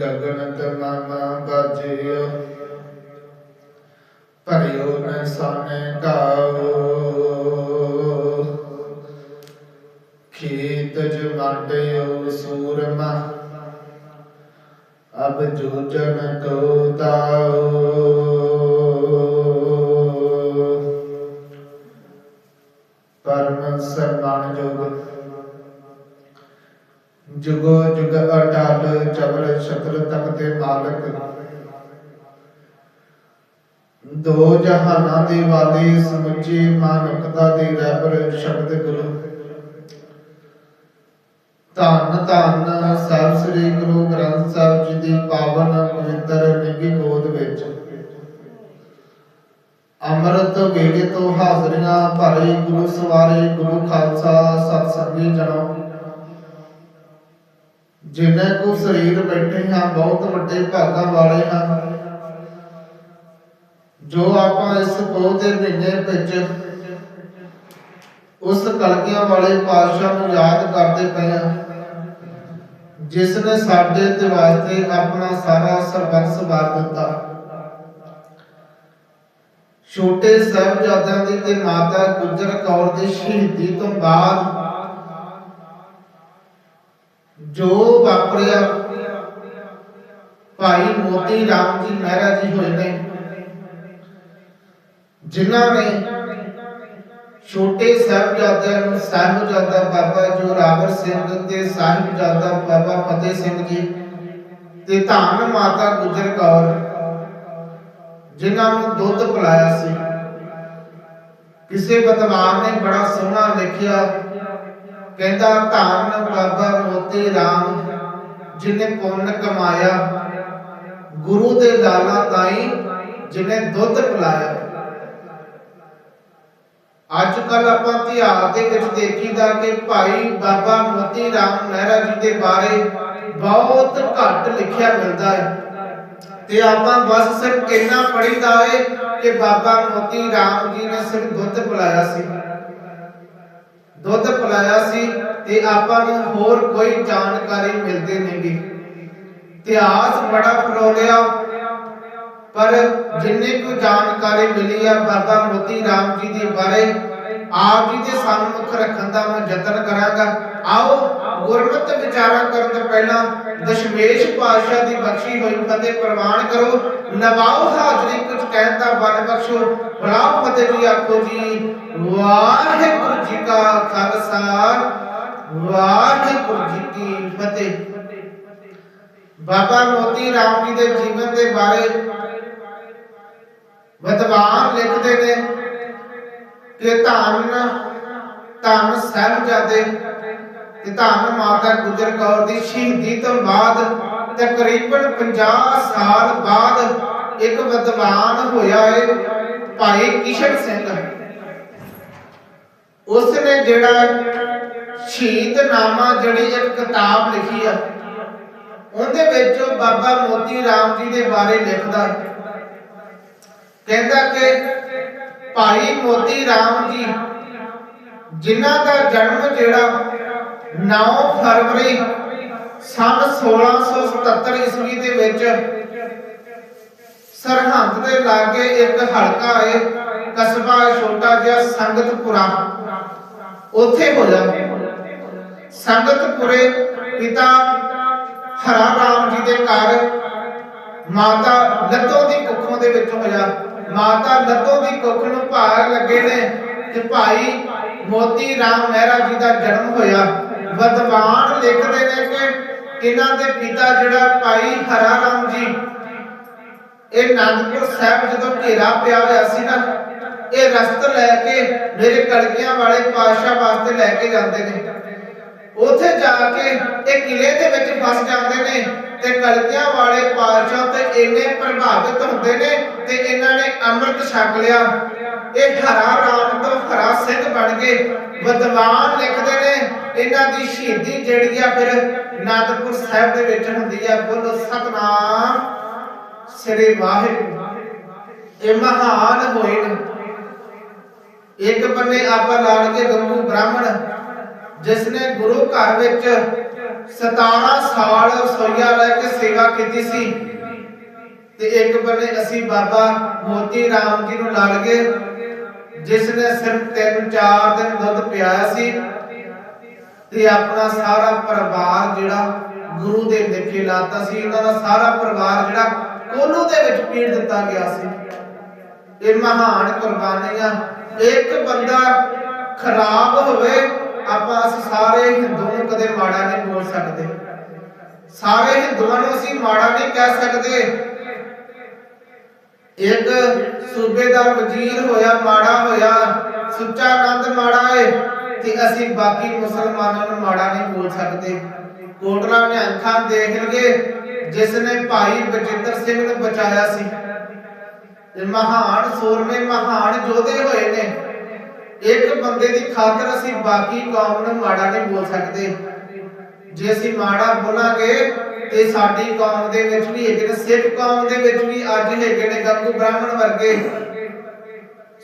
ਗਗਨ ਤਮਾਮਾ ਬਾਜਿਓ। ਭਰਿਓ ਨ ਸਾਨੇ ਚਵਰ ਛਤਰ ਤਖਤੇ ਮਾਲਕ। ਦੋ ਜਹਾਨਾਂ ਦੇ ਵਾਲੇ ਸਮੁੱਚੇ ਮਾਨਵਤਾ ਦੇ ਰਹਿਬਰ ਸ਼ਬਦ ਗੁਰੂ। ਧੰਨ ਧੰਨ ਸਾਹਿਬ ਸ੍ਰੀ ਗੁਰੂ ਗ੍ਰੰਥ ਸਾਹਿਬ ਜੀ ਦੀ ਪਾਵਨ ਪਵਿੱਤਰ ਨਿੱਘੀ ਗੋਦ ਵਿੱਚ। ਅੰਮ੍ਰਿਤ ਵੇਲੇ ਤੋਂ ਹਾਜ਼ਰੀਆਂ ਭਰੇ ਗੁਰੂ ਸਵਾਰੇ ਗੁਰੂ ਖਾਲਸਾ ਸਤ ਸੰਗੀ ਜਨੋ। ਜਿਨ੍ਹਾਂ ਕੋ ਸਰੀਰ ਬੈਠੇ ਹਾਂ ਬਹੁਤ ਵੱਡੇ ਭਾਗਾਂ ਵਾਲੇ ਹਾਂ ਜੋ ਆਪਾਂ ਇਸ ਪੋਹ ਦੇ ਮਹੀਨੇ ਵਿੱਚ ਉਸ ਕਲਗੀਆਂ ਵਾਲੇ ਪਾਤਸ਼ਾਹ ਨੂੰ ਯਾਦ ਕਰਦੇ ਪਏ ਹਾਂ ਜਿਸ ਨੇ ਸਾਡੇ ਤੇ ਵਾਸਤੇ ਆਪਣਾ ਸਾਰਾ ਸਰਬੰਸ ਵਾਰ ਦਿੱਤਾ। ਛੋਟੇ ਸਾਹਿਬਜ਼ਾਦਿਆਂ ਦੀ ਤੇ ਮਾਤਾ ਗੁਜਰ ਕੌਰ ਦੀ ਸ਼ਹੀਦੀ ਤੋਂ ਬਾਅਦ ਜੋ ਵਾਪਰਿਆ, ਭਾਈ ਮੋਤੀ ਰਾਮ ਜੀ ਮਹਿਰਾ ਜੀ ਹੋਏ ਨੇ, ਜਿਨ੍ਹਾਂ ਨੇ ਛੋਟੇ ਸਾਹਿਬਜ਼ਾਦਿਆਂ ਨੂੰ ਸਾਹਿਬਜ਼ਾਦਾ ਬਾਬਾ ਜੋਰਾਵਰ ਸਿੰਘ ਤੇ ਸਾਹਿਬਜ਼ਾਦਾ ਬਾਬਾ ਫਤਿਹ ਸਿੰਘ ਜੀ ਤੇ ਧੰਨ ਮਾਤਾ ਗੁਜਰ ਕੌਰ, ਜਿਨ੍ਹਾਂ ਨੂੰ ਦੁੱਧ ਪਿਲਾਇਆ ਸੀ। ਕਿਸੇ ਵਿਦਵਾਨ ਨੇ ਬੜਾ ਸੋਹਣਾ ਲਿਖਿਆ ਕਹਿੰਦਾ ਧੰਨ ਬਾਬਾ ਮੋਤੀ ਰਾਮ, ਜਿਨੇ ਪੁੰਨ ਕਮਾਇਆ, ਗੁਰੂ ਦੇ ਦਾਲਾਂ ਤਾਈ ਜਿਨੇ ਦੁੱਧ ਪਿਲਾਇਆ। ਅੱਜ ਕੱਲ ਆਪਾਂ ਇਤਿਹਾਸ ਦੇ ਵਿੱਚ ਦੇਖੀਦਾ ਕਿ ਭਾਈ ਬਾਬਾ ਮੋਤੀ ਰਾਮ ਮਹਿਰਾ ਜੀ ਦੇ ਬਾਰੇ ਬਹੁਤ ਘੱਟ ਲਿਖਿਆ ਮਿਲਦਾ ਹੈ। ਤੇ ਆਪਾਂ ਬਸ ਸਿਰਫ ਇੰਨਾ ਪੜੀਦਾ ਹੈ ਕਿ ਬਾਬਾ ਮੋਤੀ ਰਾਮ ਜੀ ਨੇ ਸਿਰਫ ਦੁੱਧ ਪਿਲਾਇਆ ਸੀ। ਦੁੱਧ ਪਿਲਾਇਆ ਸੀ ਤੇ ਆਪਾਂ ਨੂੰ ਹੋਰ ਕੋਈ ਜਾਣਕਾਰੀ ਮਿਲਦੀ ਨਹੀਂਗੀ। ਇਤਿਹਾਸ ਬੜਾ ਫਰੋਲਿਆ ਪਰ ਜਿੰਨੀ ਕੁ ਜਾਣਕਾਰੀ ਮਿਲੀ ਹੈ ਬਾਬਾ ਮੋਤੀ ਰਾਮ ਜੀ ਦੇ ਬਾਰੇ ਆਪ ਜੀ ਦੇ ਸਾਹਮਣੇ ਰੱਖਣ ਦਾ ਮੈਂ ਯਤਨ ਕਰਾਂਗਾ, ਆਓ ਗੁਰਮਤਿ ਵਿਚਾਰਾਂ ਕਰਨ ਤੋਂ ਪਹਿਲਾਂ ਦਸ਼ਮੇਸ਼ ਪਾਤਸ਼ਾਹ ਦੀ ਬਖਸ਼ੀ ਹੋਈ ਫਤਿਹ ਪ੍ਰਵਾਨ ਕਰੋ। ਨਵਾਓ ਹਾਜ਼ਰੀ ਕੁਝ ਕਹਿਣ ਦਾ ਬਨ ਬਖਸ਼ੋ। ਬਲਾਓ ਫਤਿਹ ਜੀ ਆਖੋ ਜੀ, ਵਾਹਿਗੁਰੂ ਜੀ ਕਾ ਖਾਲਸਾ, ਵਾਹਿਗੁਰੂ ਜੀ ਕੀ ਫਤਿਹ। ਬਾਬਾ ਮੋਤੀ ਰਾਮ ਜੀ ਦੇ ਜੀਵਨ ਦੇ ਬਾਰੇ ਵਿਦਵਾਨ ਲਿਖਦੇ ਨੇ। ਕਿ ਧੰਨ ਧੰਨ ਸਾਹਿਬਜ਼ਾਦੇ ਤੇ ਧੰਨ ਮਾਤਾ ਗੁਜਰ ਕੌਰ ਦੀ ਸ਼ਹੀਦੀ ਤੋਂ ਬਾਅਦ ਤਕਰੀਬਨ 50 ਸਾਲ ਬਾਅਦ ਇੱਕ ਵਿਦਵਾਨ ਹੋਇਆ ਏ ਭਾਈ ਕਿਸ਼ਨ ਸਿੰਘ। ਉਸ ਨੇ ਜਿਹੜਾ ਸ਼ਹੀਦ ਨਾਮਾ ਜਿਹੜੀ ਇੱਕ ਕਿਤਾਬ ਲਿਖੀ ਆ, ਉਹਦੇ ਵਿੱਚ ਉਹ ਬਾਬਾ ਮੋਤੀ ਰਾਮ ਜੀ ਦੇ ਬਾਰੇ ਲਿਖਦਾ। ਹੈ ਕਹਿੰਦਾ ਕਿ ਭਾਈ ਮੋਤੀ ਰਾਮ ਜੀ, ਜਿਨ੍ਹਾਂ ਦਾ ਜਨਮ ਜਿਹੜਾ 9 ਫਰਵਰੀ ਸਨ 1677 ਈਸਵੀ ਦੇ ਵਿੱਚ ਸਰਹੰਦ ਦੇ ਲਾਗੇ ਇੱਕ ਹਲਕਾ ਹੈ ਕਸਬਾ ਛੋਟਾ ਜਿਹਾ ਸੰਗਤਪੁਰਾ। ਉੱਥੇ ਹੋਇਆ ਸੰਗਤਪੁਰੇ ਪਿਤਾ ਹਰਾ ਰਾਮ ਜੀ ਦੇ ਘਰ ਮਾਤਾ ਲੱਤੋ ਦੀ ਕੁੱਖੋਂ ਦੇ ਵਿੱਚ ਹੋਇਆ ਮਾਤਾ ਲੱਤੋ ਦੀ ਕੁੱਖ ਨੂੰ ਭਾਰ ਲੱਗੇ ਨੇ ਕਿ ਭਾਈ ਮੋਤੀ ਰਾਮ ਮਹਿਰਾ ਜੀ ਦਾ ਜਨਮ ਹੋਇਆ। ਵਿਦਵਾਨ ਲਿਖਦੇ ਨੇ ਕਿ ਇਹਨਾਂ ਦੇ ਪਿਤਾ ਜਿਹੜਾ ਭਾਈ ਹਰਾ ਰਾਮ ਜੀ, ਇਹ ਅਨੰਦਪੁਰ ਸਾਹਿਬ ਜਦੋਂ ਘੇਰਾ ਪਿਆ ਹੋਇਆ ਸੀ ਨਾ, ਇਹ ਰਸਤ ਲੈ ਕੇ ਮੇਰੇ ਕਲਗੀਆਂ ਵਾਲੇ ਪਾਤਸ਼ਾਹ ਵਾਸਤੇ ਲੈ ਕੇ ਜਾਂਦੇ ਨੇ। ਉੱਥੇ ਜਾ ਕੇ ਇਹ ਕਿਲੇ ਦੇ ਵਿੱਚ ਫਸ ਜਾਂਦੇ ਨੇ ਤੇ ਕਲਗੀਆਂ ਵਾਲੇ ਪਾਤਸ਼ਾਹ ਤੇ ਇੰਨੇ ਪ੍ਰਭਾਵਿਤ ਹੁੰਦੇ ਨੇ ਤੇ ਇਹਨਾਂ ਨੇ ਅੰਮ੍ਰਿਤ ਛਕ ਲਿਆ। ਇਹ ਹਰਾ ਰਾਮ ਤੋਂ ਹਰਾ ਸਿੰਘ ਬਣ ਗਏ ਵਿਦਵਾਨ ਲਿਖਦੇ ਨੇ। ਇਹਨਾਂ ਦੀ ਸ਼ਹੀਦੀ ਜਿਹੜੀ ਆ ਫਿਰ ਅਨੰਦਪੁਰ ਸਾਹਿਬ ਦੇ ਵਿੱਚ ਹੁੰਦੀ ਆ। ਬੋਲੋ, ਸਤਨਾਮ ਸ੍ਰੀ ਵਾਹਿਗੁਰੂ। ਇਹ ਮਹਾਨ ਹੋਏ ਨੇ ਇੱਕ ਬੰਨੇ ਆਪਾਂ ਲਾੜ ਕੇ ਗੰਗੂ ਬ੍ਰਾਹਮਣ ਜਿਸ ਨੇ ਗੁਰੂ ਘਰ ਵਿੱਚ 17 ਸਾਲ ਰਸੋਈਆ ਰਹਿ ਕੇ ਸੇਵਾ ਕੀਤੀ ਸੀ। ਤੇ ਇੱਕ ਬੰਨੇ ਅਸੀਂ ਬਾਬਾ ਮੋਤੀ ਰਾਮ ਜੀ ਨੂੰ ਲੜ ਗਏ ਜਿਸ ਨੇ ਸਿਰਫ 3-4 ਦਿਨ ਦੁੱਧ ਪਿਆਇਆ ਸੀ ਤੇ ਆਪਣਾ ਸਾਰਾ ਪਰਿਵਾਰ ਜਿਹੜਾ ਗੁਰੂ ਦੇ ਨਿੱਕੇ ਲਾਤਾ ਸੀ, ਇਹਨਾਂ ਦਾ ਸਾਰਾ ਪਰਿਵਾਰ ਜਿਹੜਾ ਕੋਲੂ ਦੇ ਵਿੱਚ ਪੀੜ ਦਿੱਤਾ ਗਿਆ ਸੀ। ਇਹ ਮਹਾਨ ਕੁਰਬਾਨੀਆਂ, ਇੱਕ ਬੰਦਾ ਖਰਾਬ ਹੋਵੇ ਆਪਾਂ ਅਸੀਂ ਸਾਰੇ ਹਿੰਦੂ ਨੂੰ ਕਦੇ ਮਾੜਾ ਨਹੀਂ ਬੋਲ ਸਕਦੇ। ਸਾਰੇ ਹਿੰਦੂਆਂ ਨੂੰ ਅਸੀਂ ਮਾੜਾ ਨਹੀਂ ਕਹਿ ਸਕਦੇ। ਇੱਕ ਸੂਬੇਦਾਰ ਵਜ਼ੀਰ ਹੋਇਆ, ਮਾੜਾ ਹੋਇਆ, ਸੁੱਚਾ ਨੰਦ ਮਾੜਾ ਏ, ਤੇ ਅਸੀਂ ਬਾਕੀ ਮੁਸਲਮਾਨਾਂ ਨੂੰ ਮਾੜਾ ਨਹੀਂ ਬੋਲ ਸਕਦੇ। ਕੋਟਲਾ ਨਿਹੰਗ ਖਾਨ ਦੇਖ ਜਿਸ ਨੇ ਭਾਈ ਬਜਿੰਦਰ ਸਿੰਘ ਨੂੰ ਬਚਾਇਆ ਸੀ। ਮਹਾਨ ਸੂਰਮੇ ਮਹਾਨ ਯੋਧੇ ਹੋਏ ਨੇ। ਇੱਕ ਬੰਦੇ ਦੀ ਖਾਤਰ ਅਸੀਂ ਬਾਕੀ ਕੌਮ ਨੂੰ ਮਾੜਾ ਨਹੀਂ ਬੋਲ ਸਕਦੇ। ਜੇ ਅਸੀਂ ਮਾੜਾ ਬੋਲਾਂਗੇ, ਤੇ ਸਾਡੀ ਕੌਮ ਦੇ ਵਿੱਚ ਵੀ ਹੈਗੇ ਨੇ, ਸਿੱਖ ਕੌਮ ਦੇ ਵਿੱਚ ਵੀ ਅੱਜ ਹੈਗੇ ਨੇ ਗੰਗੂ ਬ੍ਰਾਹਮਣ ਵਰਗੇ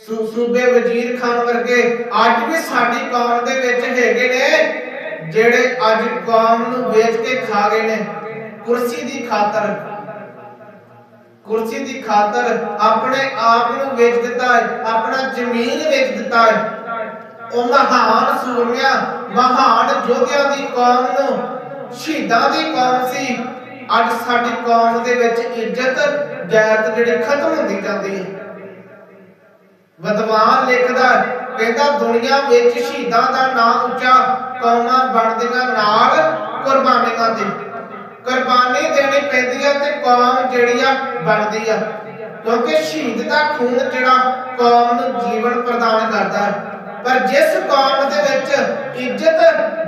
ਸੂਬੇ ਵਜ਼ੀਰ ਖਾਨ ਵਰਗੇ, ਅੱਜ ਵੀ ਸਾਡੀ ਕੌਮ ਦੇ ਵਿੱਚ ਹੈਗੇ ਨੇ, ਜਿਹੜੇ ਅੱਜ ਕੌਮ ਨੂੰ ਵੇਚ ਕੇ ਖਾ ਗਏ ਨੇ। ਕੁਰਸੀ ਦੀ ਖਾਤਰ ਕੁਰਸੀ ਦੀ ਖਾਤਰ ਆਪਣੇ ਆਪ ਨੂੰ ਵੇਚ ਦਿੱਤਾ ਹੈ, ਆਪਣਾ ਜ਼ਮੀਨ ਵੇਚ ਦਿੱਤਾ ਹੈ। ਉਹ ਮਹਾਨ ਸੂਰਮਿਆਂ, ਮਹਾਨ ਯੋਧਿਆਂ ਦੀ ਕੌਮ ਨੂੰ, ਸ਼ਹੀਦਾਂ ਦੀ ਕੌਮ ਸੀ। ਅੱਜ ਸਾਡੀ ਕੌਮ ਦੇ ਵਿੱਚ ਇੱਜ਼ਤ, ਗੈਰਤ ਜਿਹੜੀ ਖਤਮ ਹੁੰਦੀ ਜਾਂਦੀ ਹੈ। ਵਿਦਵਾਨ ਲਿਖਦਾ ਕਹਿੰਦਾ ਦੁਨੀਆ ਵਿੱਚ ਸ਼ਹੀਦਾਂ ਦਾ ਨਾਮ ਉੱਚਾ, ਕੌਮਾਂ ਬਣਦੀਆਂ ਨਾਲ ਕੁਰਬਾਨੀਆਂ ਦੇ। ਕੁਰਬਾਨੀ ਪੈਂਦੀ ਹੈ ਤੇ ਕੌਮ ਜਿਹੜੀ ਆ ਬਣਦੀ ਆ। ਕਿਉਂਕਿ ਸ਼ਹੀਦ ਦਾ ਖੂਨ ਜਿਹੜਾ ਕੌਮ ਨੂੰ ਜੀਵਨ ਪ੍ਰਦਾਨ ਕਰਦਾ ਹੈ। ਪਰ ਜਿਸ ਕੌਮ ਦੇ ਵਿੱਚ ਇੱਜ਼ਤ,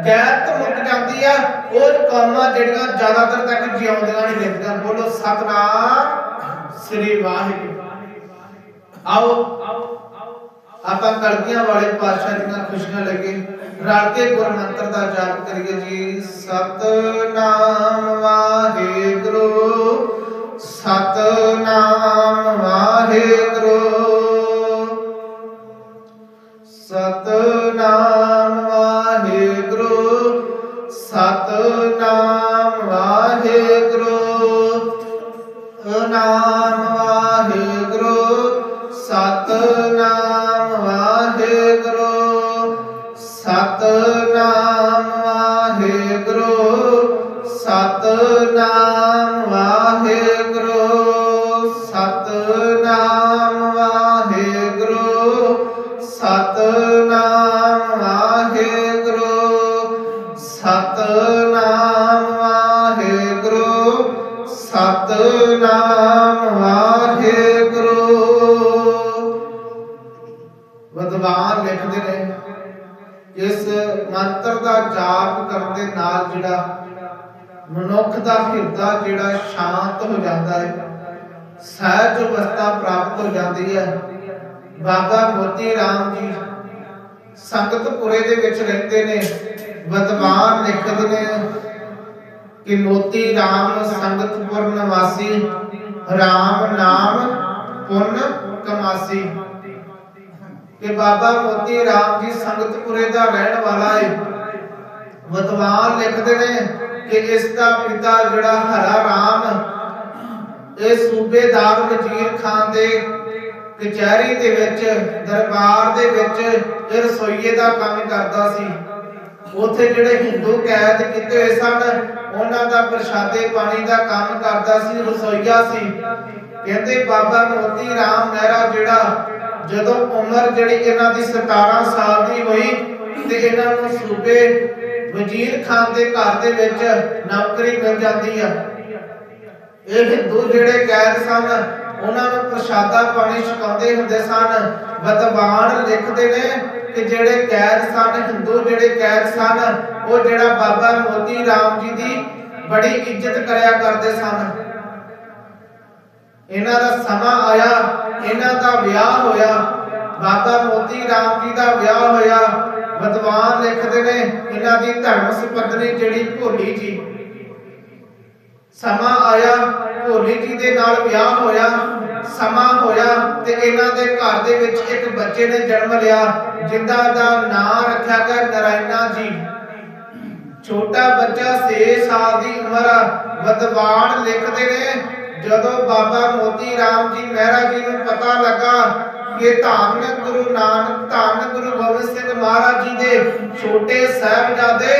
ਗੈਰਤ ਮੁੱਕ ਜਾਂਦੀ ਆ, ਉਹ ਕੌਮਾਂ ਜਿਹੜੀਆਂ ਜ਼ਿਆਦਾਤਰ ਤੱਕ ਜਿਉਂਦੀਆਂ ਨਹੀਂ ਰਹਿੰਦੀਆਂ ਬੋਲੋ, ਸਤਨਾਮ ਸ੍ਰੀ ਵਾਹਿਗੁਰੂ। ਆਓ। ਆਪਾਂ ਕਲਗੀਆਂ ਵਾਲੇ ਪਾਤਸ਼ਾਹ ਦੀਆਂ ਖੁਸ਼ੀਆਂ ਲੱਗੇ ਰਲ ਕੇ ਗੁਰ ਮੰਤਰ ਦਾ ਜਾਪ ਕਰੀਏ ਜੀ। ਸਤਨਾਮ ਵਾਹਿਗੁਰੂ ਸਤਨਾਮ ਵਾਹਿਗੁਰੂ। ਸਤਨਾਮ ਵਾਹਿਗੁਰੂ ਸਤਨਾਮ ਵਾਹਿਗੁਰੂ। ਨਾਮ ਵਾਹਿਗੁਰੂ, ਸਤਨਾਮ ਮਨੁੱਖ ਦਾ ਜਿਹੜਾ ਸ਼ਾਂਤ ਹੋ ਜਾਂਦਾ ਹੈ। ਸਹਿਜ ਅਵਸਥਾ ਪ੍ਰਾਪਤ ਹੋ ਜਾਂਦੀ ਹੈ। ਬਾਬਾ ਮੋਤੀ ਰਾਮ ਜੀ ਸੰਗਤਪੁਰੇ ਦੇ ਵਿੱਚ ਰਹਿੰਦੇ ਨੇ, ਵਿਦਵਾਨ ਲਿਖਦੇ ਨੇ ਕਿ ਮੋਤੀ ਰਾਮ ਸੰਗਤਪੁਰ ਨਿਵਾਸੀ, ਰਾਮ ਨਾਮ ਪੁੰਨ ਕਮਾਸੀ। ਕਿ ਬਾਬਾ ਮੋਤੀ ਰਾਮ ਜੀ ਸੰਗਤਪੁਰੇ ਦਾ ਰਹਿਣ ਵਾਲਾ ਹੈ। ਵਿਦਵਾਨ ਲਿਖਦੇ ਨੇ ਕਿ ਇਸ ਦਾ ਪਿਤਾ ਜਿਹੜਾ ਹਰਾ ਰਾਮ, ਇਹ ਸੂਬੇਦਾਰ ਵਜ਼ੀਰ ਖਾਨ ਦੇ ਕਚਹਿਰੀ ਦੇ ਵਿੱਚ, ਦਰਬਾਰ ਦੇ ਵਿੱਚ ਇਹ ਰਸੋਈਏ ਦਾ ਕੰਮ ਕਰਦਾ ਸੀ। ਉੱਥੇ ਜਿਹੜੇ ਹਿੰਦੂ ਕੈਦ ਕੀਤੇ ਹੋਏ ਸਨ, ਉਹਨਾਂ ਦਾ ਪ੍ਰਸ਼ਾਦੇ ਪਾਣੀ ਦਾ ਕੰਮ ਕਰਦਾ ਸੀ, ਰਸੋਈਆ ਸੀ। ਕਹਿੰਦੇ ਬਾਬਾ ਮੋਤੀ ਰਾਮ ਮਹਿਰਾ ਜਿਹੜਾ, ਜਦੋਂ ਉਮਰ ਜਿਹੜੀ ਇਹਨਾਂ ਦੀ 17 ਸਾਲ ਦੀ ਹੋਈ ਤੇ ਇਹਨਾਂ ਨੂੰ ਸੂਬੇ ਵਜ਼ੀਰ ਖਾਨ ਦੇ ਘਰ ਦੇ ਵਿੱਚ ਨੌਕਰੀ ਮਿਲ ਜਾਂਦੀ ਆ। ਇਹ ਹਿੰਦੂ ਜਿਹੜੇ ਕੈਦ ਸਨ, ਉਹਨਾਂ ਨੂੰ ਪ੍ਰਸ਼ਾਦਾ ਪਾਣੀ ਛਕਾਉਂਦੇ ਹੁੰਦੇ ਸਨ। ਵਿਦਵਾਨ ਲਿਖਦੇ ਨੇ ਕਿ ਜਿਹੜੇ ਕੈਦ ਸਨ, ਹਿੰਦੂ ਜਿਹੜੇ ਕੈਦ ਸਨ, ਉਹ ਜਿਹੜਾ ਬਾਬਾ ਮੋਤੀ ਰਾਮ ਜੀ ਦੀ ਬੜੀ ਇੱਜ਼ਤ ਕਰਿਆ ਕਰਦੇ ਸਨ। ਇਹਨਾਂ ਦਾ ਸਮਾਂ ਆਇਆ, ਇਹਨਾਂ ਦਾ ਵਿਆਹ ਹੋਇਆ। ਬਾਬਾ ਮੋਤੀ ਰਾਮ ਜੀ ਦਾ ਵਿਆਹ ਹੋਇਆ। ਵਿਦਵਾਨ ਲਿਖਦੇ ਨੇ, ਇਹਨਾਂ ਦੀ ਧਰਮ ਸੁਪਤਨੀ ਜਿਹੜੀ ਭੋਲੀ ਜੀ। ਸਮਾਂ ਆਇਆ, ਭੋਲੀ ਜੀ ਦੇ ਨਾਲ ਵਿਆਹ ਹੋਇਆ, ਸਮਾਂ ਹੋਇਆ ਤੇ ਇਹਨਾਂ ਦੇ ਘਰ ਦੇ ਵਿੱਚ ਇੱਕ ਬੱਚੇ ਨੇ ਜਨਮ ਲਿਆ ਜਿੰਦਾ ਦਾ ਨਾਂ ਰੱਖਿਆ ਗਿਆ ਨਰਾਇਣਾ ਜੀ। ਛੋਟਾ ਬੱਚਾ 6 ਸਾਲ ਦੀ ਉਮਰ, ਵਿਦਵਾਨ ਲਿਖਦੇ ਨੇ। ਜਦੋਂ ਬਾਬਾ ਮੋਤੀ ਰਾਮ ਜੀ ਮਹਿਰਾ ਜੀ ਨੂੰ ਪਤਾ ਲੱਗਾ ਕਿ ਧੰਨ ਗੁਰੂ ਨਾਨਕ, ਧੰਨ ਗੁਰੂ ਗੋਬਿੰਦ ਸਿੰਘ ਮਹਾਰਾਜ ਜੀ ਦੇ ਛੋਟੇ ਸਾਹਿਬਜ਼ਾਦੇ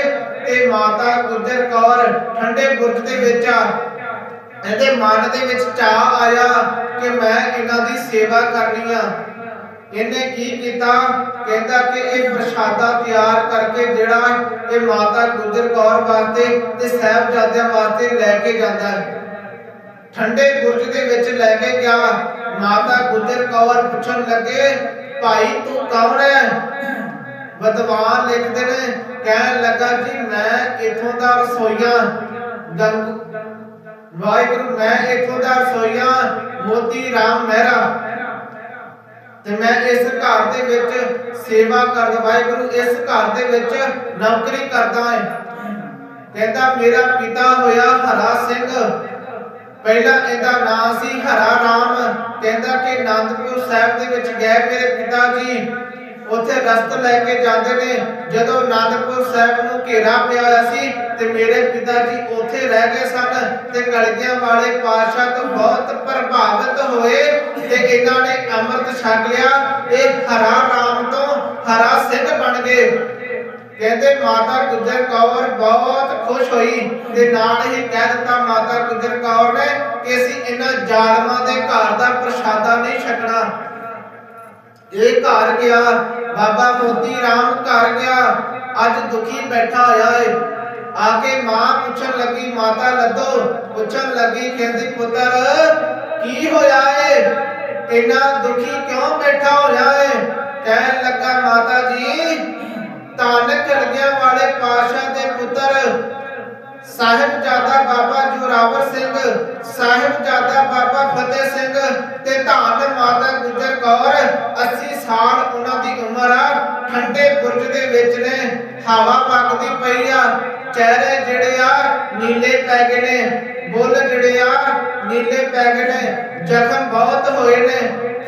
ਤੇ ਮਾਤਾ ਗੁਜਰ ਕੌਰ ਠੰਡੇ ਬੁਰਜ ਦੇ ਵਿੱਚ ਆ। ਇਹਦੇ ਮਨ ਦੇ ਵਿੱਚ ਚਾਹ ਆਇਆ ਕਿ ਮੈਂ ਇਹਨਾਂ ਦੀ ਸੇਵਾ ਕਰਨੀ ਆ। ਇਹਨੇ ਕੀ ਕੀਤਾ? ਕਹਿੰਦਾ ਕਿ ਇਹ ਪ੍ਰਸ਼ਾਦਾ ਤਿਆਰ ਕਰਕੇ ਜਿਹੜਾ ਇਹ ਮਾਤਾ ਗੁਜਰ ਕੌਰ ਵਾਸਤੇ ਤੇ ਸਾਹਿਬਜ਼ਾਦਿਆਂ ਵਾਸਤੇ ਲੈ ਕੇ ਜਾਂਦਾ ਹੈ। ਠੰਡੇ ਬੁਰਜ ਦੇ ਵਿੱਚ ਲੈ ਕੇ ਗਿਆ। ਮਾਤਾ ਗੁਜਰ ਕੌਰ ਪੁੱਛਣ ਲੱਗੇ, ਭਾਈ ਤੂੰ ਕੌਣ ਹੈ ਵਿਦਵਾਨ ਲਿਖਦੇ ਨੇ, ਕਹਿਣ ਲੱਗਾ ਜੀ ਮੈਂ ਇਥੋਂ ਦਾ ਰਸੋਈਆ। ਗੰਗ ਵਾਹਿਗੁਰੂ, ਮੈਂ ਇਥੋਂ ਦਾ ਰਸੋਈਆ, ਮੋਤੀ ਰਾਮ ਮਹਿਰਾ। ਤੇ ਮੈਂ ਇਸ ਘਰ ਦੇ ਵਿੱਚ ਸੇਵਾ ਕਰਦਾ ਵਾਹਿਗੁਰੂ, ਇਸ ਘਰ ਦੇ ਵਿੱਚ ਨੌਕਰੀ ਕਰਦਾ ਹਾਂ ਕਹਿੰਦਾ, ਮੇਰਾ ਪਿਤਾ ਹੋਇਆ ਹਰਾ ਸਿੰਘ। ਪਹਿਲਾਂ ਇਹਦਾ ਨਾਂ ਸੀ ਹਰਾ ਰਾਮ। ਕਹਿੰਦਾ ਕਿ ਆਨੰਦਪੁਰ ਸਾਹਿਬ ਦੇ ਵਿੱਚ ਗਏ ਮੇਰੇ ਪਿਤਾ ਜੀ ਉੱਥੇ ਰਸਤ ਲੈ ਕੇ ਜਾਂਦੇ ਨੇ। ਜਦੋਂ ਆਨੰਦਪੁਰ ਸਾਹਿਬ ਨੂੰ ਘੇਰਾ ਪਿਆ ਹੋਇਆ ਸੀ ਤੇ ਮੇਰੇ ਪਿਤਾ ਜੀ ਉੱਥੇ ਰਹਿ ਗਏ ਸਨ ਤੇ ਕਲਗੀਆਂ ਵਾਲੇ ਪਾਤਸ਼ਾਹ ਤੋਂ ਬਹੁਤ ਪ੍ਰਭਾਵਿਤ ਹੋਏ ਤੇ ਇਹਨਾਂ ਨੇ ਅੰਮ੍ਰਿਤ ਛਕ ਲਿਆ। ਇਹ ਹਰਾ ਰਾਮ ਤੋਂ ਹਰਾ ਸਿੰਘ ਬਣ ਗਏ। ਕਹਿੰਦੇ, ਮਾਤਾ ਗੁਜਰ ਕੌਰ ਬਹੁਤ ਖੁਸ਼ ਹੋਈ। ਤੇ ਨਾਲ ਹੀ ਕਹਿ ਦਿੱਤਾ, ਮਾਤਾ ਗੁਜਰ ਕੌਰ ਨੇ ਕਿ ਅਸੀਂ ਇਹਨਾਂ ਜ਼ਾਲਮਾਂ ਦੇ ਘਰ ਦਾ ਪ੍ਰਸ਼ਾਦਾ ਨਹੀਂ ਛਕਣਾ। ਇਹ ਘਰ ਗਿਆ, ਬਾਬਾ ਮੋਤੀ ਰਾਮ ਘਰ ਗਿਆ, ਅੱਜ ਦੁਖੀ ਬੈਠਾ ਹੋਇਆ ਏ। ਆ ਕੇ ਮਾਂ ਪੁੱਛਣ ਲੱਗੀ, ਮਾਤਾ ਲੱਦੋ? ਪੁੱਛਣ ਲੱਗੀ, ਕਹਿੰਦੀ, ਪੁੱਤਰ, ਕੀ ਹੋਇਆ ਏ? ਇੰਨਾ ਦੁਖੀ ਕਿਉਂ ਬੈਠਾ ਹੋਇਆ ਏ? ਕਹਿਣ ਲੱਗਾ, ਮਾਤਾ ਜੀ ਧੰਨ ਕਲਗਿਆਂ ਵਾਲੇ ਪਾਸ਼ਾ ਦੇ ਪੁੱਤਰ ਸਾਹਿਬਜ਼ਾਦਾ ਬਾਬਾ ਜੋਰਾਵਰ ਸਿੰਘ, ਸਾਹਿਬਜ਼ਾਦਾ ਬਾਬਾ ਫਤਿਹ ਸਿੰਘ ਤੇ ਧੰਨ ਮਾਤਾ ਗੁਜਰ ਕੌਰ 80 ਸਾਲ ਉਹਨਾਂ ਦੀ ਉਮਰ ਆ, ਠੰਡੇ ਬੁਰਜ ਦੇ ਵਿੱਚ ਨੇ, ਹਵਾ ਪੱਕਦੀ ਪਈ ਆ, ਚਿਹਰੇ ਜਿਹੜੇ ਆ ਨੀਲੇ ਪੈ ਗਏ ਨੇ, ਬੁੱਲ ਜਿਹੜੇ ਆ ਨੀਲੇ ਪੈ ਗਏ ਨੇ, ਜ਼ਖਮ ਬਹੁਤ ਹੋਏ ਨੇ,